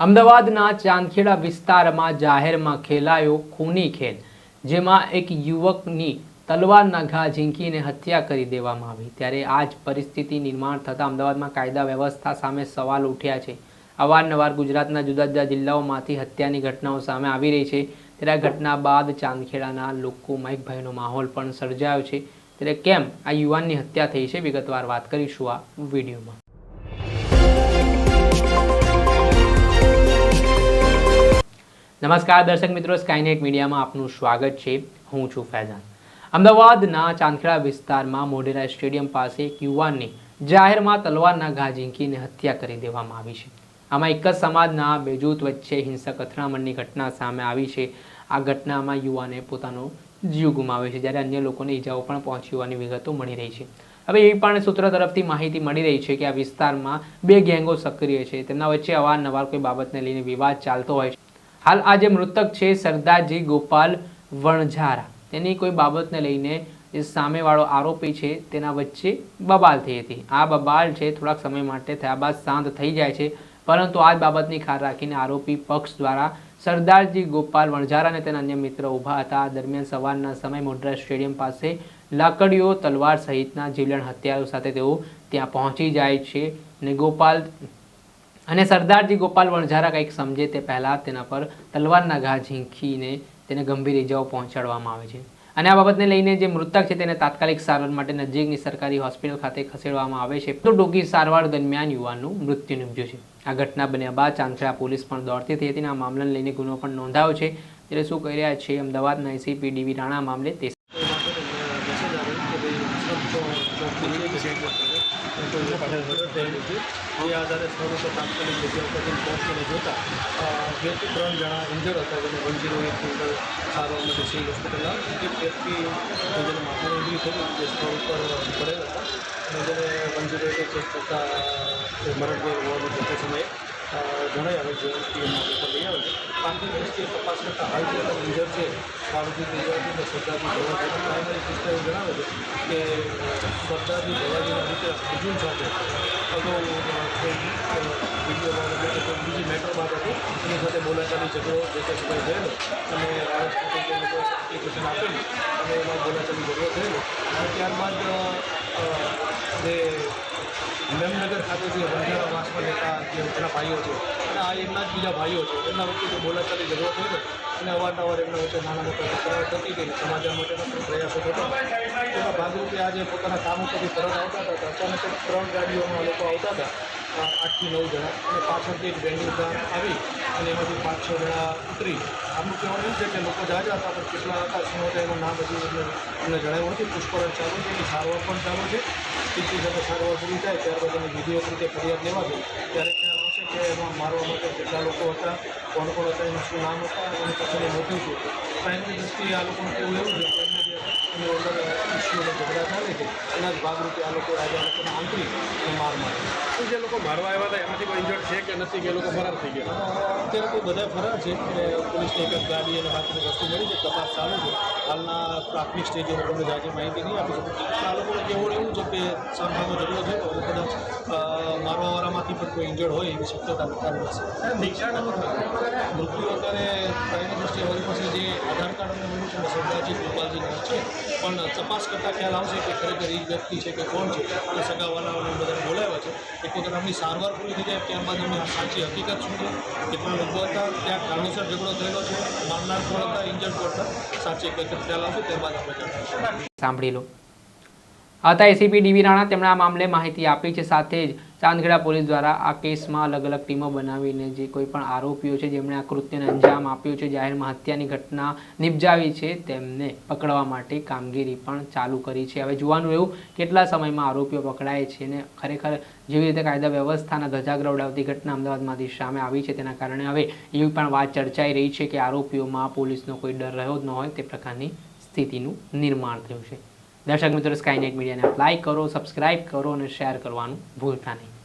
અમદાવાદના ચાંદખેડા વિસ્તારમાં જાહેરમાં ખેલાયો ખૂની ખેલ, જેમાં એક યુવકની તલવારના ઘા ઝીંકીને હત્યા કરી દેવામાં આવી. ત્યારે આ જ પરિસ્થિતિ નિર્માણ થતાં અમદાવાદમાં કાયદા વ્યવસ્થા સામે સવાલ ઉઠ્યા છે. અવારનવાર ગુજરાતના જુદા જુદા જિલ્લાઓમાંથી હત્યાની ઘટનાઓ સામે આવી રહી છે. ત્યારે આ ઘટના બાદ ચાંદખેડાના લોકોમાં એક માહોલ પણ સર્જાયો છે. ત્યારે કેમ આ યુવાનની હત્યા થઈ છે? વિગતવાર વાત કરીશું આ વિડીયોમાં. નમસ્કાર દર્શક મિત્રો સ્કાયનેટ મીડિયામાં આપનું સ્વાગત છે. હું છું ફૈઝાન. અમદાવાદના ચાંદખેડા વિસ્તારમાં મોઢેરા સ્ટેડિયમ પાસે એક યુવાનની જાહેરમાં તલવારના ઘા ઝીંકીને હત્યા કરી દેવામાં આવી છે. આમાં એક જ સમાજના બે જૂથ વચ્ચે હિંસક અથડામણની ઘટના સામે આવી છે. આ ઘટનામાં યુવાને પોતાનો જીવ ગુમાવ્યો છે, જ્યારે અન્ય લોકોને ઈજાઓ પણ પહોંચી હોવાની વિગતો મળી રહી છે. હવે એ પણ સૂત્ર તરફથી માહિતી મળી રહી છે કે આ વિસ્તારમાં બે ગેંગો સક્રિય છે. તેમના વચ્ચે અવારનવાર કોઈ બાબતને લઈને વિવાદ ચાલતો હોય છે. હાલ આ જે મૃતક છે, સરદારજી ગોપાલ વણઝારા. તેની કોઈ બાબતને લઈને જે સામેવાળો આરોપી છે, તેના વચ્ચે બબાલ થઈ હતી. આ બબાલ છે, થોડાક સમય માટે થયા બાદ શાંત થઈ જાય છે, પરંતુ આ જ બાબતની ખાર રાખીને આરોપી પક્ષ દ્વારા સરદારજી ગોપાલ વણઝારા અને તેના અન્ય મિત્ર ઊભા હતા. દરમિયાન સવારના સમય મોઢરા સ્ટેડિયમ પાસે લાકડીઓ, તલવાર સહિતના જીવલેણ હથિયારો સાથે તેઓ ત્યાં પહોંચી જાય છે અને ગોપાલ અને સરદારજી ગોપાલ વણઝારા કંઈક સમજે તે પહેલાં તેના પર તલવારના ઘા ઝીંખીને તેને ગંભીર ઇજાઓ પહોંચાડવામાં આવે છે. અને આ બાબતને લઈને જે મૃતક છે તેને તાત્કાલિક સારવાર માટે નજીકની સરકારી હોસ્પિટલ ખાતે ખસેડવામાં આવે છે. તો ડોગી સારવાર દરમિયાન યુવાનનું મૃત્યુ નિપજ્યું છે. આ ઘટના બન્યા બાદ ચાંચડા પોલીસ પણ દોડતી થઈ હતી આ મામલાને લઈને ગુનો પણ નોંધાયો છે. ત્યારે શું કહી રહ્યા છે અમદાવાદના એસીપી ડીવી રાણા મામલે તે એ આધારે સ્થળ ઉપર તાત્કાલિક જગ્યા ઉપર જોતા બેથી ત્રણ જણા ઇન્જર્ડ હતા, જેને વન એટ અંદર સારવાર માટે સિવિલ હોસ્પિટલ એક ઇન્જરી જે ઉપર પડેલ હતા. અને જેને વન કરતાં તે હોવાનું જોતે સમયે જણાઈ આવે છે પીએમના ઉપર લઈ આવે દ્રષ્ટિએ તપાસ કરતાં હાલ જે લીડર છે બાળકી દેવાજી અને સરદારજી ધોવાજી પ્રાઇમરી સિસ્ટર જણાવે છે કે સરદારજી ધોવાજીના રીતે અર્જુન સાથે અગાઉ કોઈ વિડીયોમાં કે કોઈ બીજી મેટર બાબતે એની સાથે બોલાચાલી ઝઘડો જે તે સમય થયેલો અને રાજ એપ્લિકેશન આપેલી, અને એમાં બોલાચાલી ઝઘડો થયેલો. અને ત્યારબાદ જે, મેમનગર ખાતે જે બંજારા રહેતા જે એમના ભાઈઓ છે. અને આ એમના જ બીજા ભાઈઓ છે. એમના વચ્ચે જે બોલાચાલી ઝઘડો થયેલો અને અવારનવાર એમના વચ્ચે નાના મોટા તકરાર થતી ગઈ. સમાજ માટેના પ્રયાસો થતા હતા તેના ભાગરૂપે આજે પોતાના કામ ઉપરથી પરત આવતા હતા. અચાનક ત્રણ ગાડીઓમાં લોકો આવતા હતા. આઠથી નવ જણા અને પાછળથી એક વેન્યુ ગામ આવી અને એમાંથી પાંચ, છ જણા ઉતરી. આમનું કહેવાનું છે કે લોકો જાજા હતા, પણ કેટલા હતા, શું હતા એનું નામ હજી અમને જણાવ્યું નથી. પૂછપરછ ચાલુ છે, એની સારવાર પણ ચાલુ છે. સ્થિતિ સાથે સારવાર પૂરી થાય, ત્યારબાદ એની વિધિઓ રીતે ફરિયાદ લેવા લેવાશે ત્યારે કે એમાં મારવા માટે કેટલા લોકો હતા, કોણ કોણ હતા, એનું શું નામ હતા એની પછીની છું. પણ એની દૃષ્ટિએ આ લોકોનું કેવું એવું છે એમને એની અંદર ઇસ્યુ ઝઘડા થાય છે એના જ ભાગરૂપે આ લોકો આજે લોકોને આંતરી અને માર મારે જે લોકો મારવા આવ્યા હતા એમાંથી કોઈ ઇન્જર્ડ છે કે નથી કે એ લોકો ફરાર થઈ ગયા અત્યારે તો બધા ફરાર છે પોલીસની એક ગાડી અને બાકીની વસ્તુ મળી છે તપાસ ચાલુ છે હાલના પ્રાથમિક સ્ટેજે લોકોને જાજી માહિતી નહીં આપી શકું આ લોકોને કહેવું એવું છે કે સામસામો ઝઘડો થયો અને કદાચ મારવાવાળામાંથી પણ કોઈ ઇન્જર્ડ હોય એવી શક્યતા નિકાલ હશે મૃત્યુ અત્યારે કાયમી દૃષ્ટિએ વળી પાસે જે આધાર કાર્ડ છે અને છે. પણ તપાસ કરતાં ખ્યાલ આવશે કે ખરેખર એ વ્યક્તિ છે કે કોણ છે? અને સગાવાલાઓને બધાને બોલાવ્યા છે. એક વખત આપણી સારવાર પૂરી થઈ જાય ત્યારબાદ અમે સાચી હકીકત શું છે? કેટલા લોકો હતા. ત્યાં કારણોસર ઝઘડો થયેલો છે. મારનાર કોણ હતા? ઇન્જર્ડ કોણ હતા? સાચી હકીકત ખ્યાલ આવશે ત્યારબાદ આપણે સાંભળી લો. હતા એસીપી ડીવી રાણા તેમણે આ મામલે માહિતી આપી છે. સાથે જ ચાંદખેડા પોલીસ દ્વારા આ કેસમાં અલગ અલગ ટીમો બનાવીને જે કોઈ પણ આરોપીઓ છે, જેમણે આ કૃત્યને અંજામ આપ્યો છે, જાહેરમાં હત્યાની ઘટના નિપજાવી છે, તેમને પકડવા માટે કામગીરી પણ ચાલુ કરી છે. હવે જોવાનું એવું, કેટલા સમયમાં આરોપીઓ પકડાય છે અને ખરેખર જેવી રીતે કાયદા વ્યવસ્થાના ધજાગરા ઉડાવતી ઘટના અમદાવાદમાંથી સામે આવી છે, તેના કારણે હવે એવી પણ વાત ચર્ચાઈ રહી છે કે આરોપીઓમાં પોલીસનો કોઈ ડર રહ્યો જ ન હોય, તે પ્રકારની સ્થિતિનું નિર્માણ થયું છે. દર્શક મિત્રો સ્કાયનેટ મીડિયાને લાઈક કરો સબસ્ક્રાઇબ કરો અને શેર કરવાનું ભૂલતા નહીં.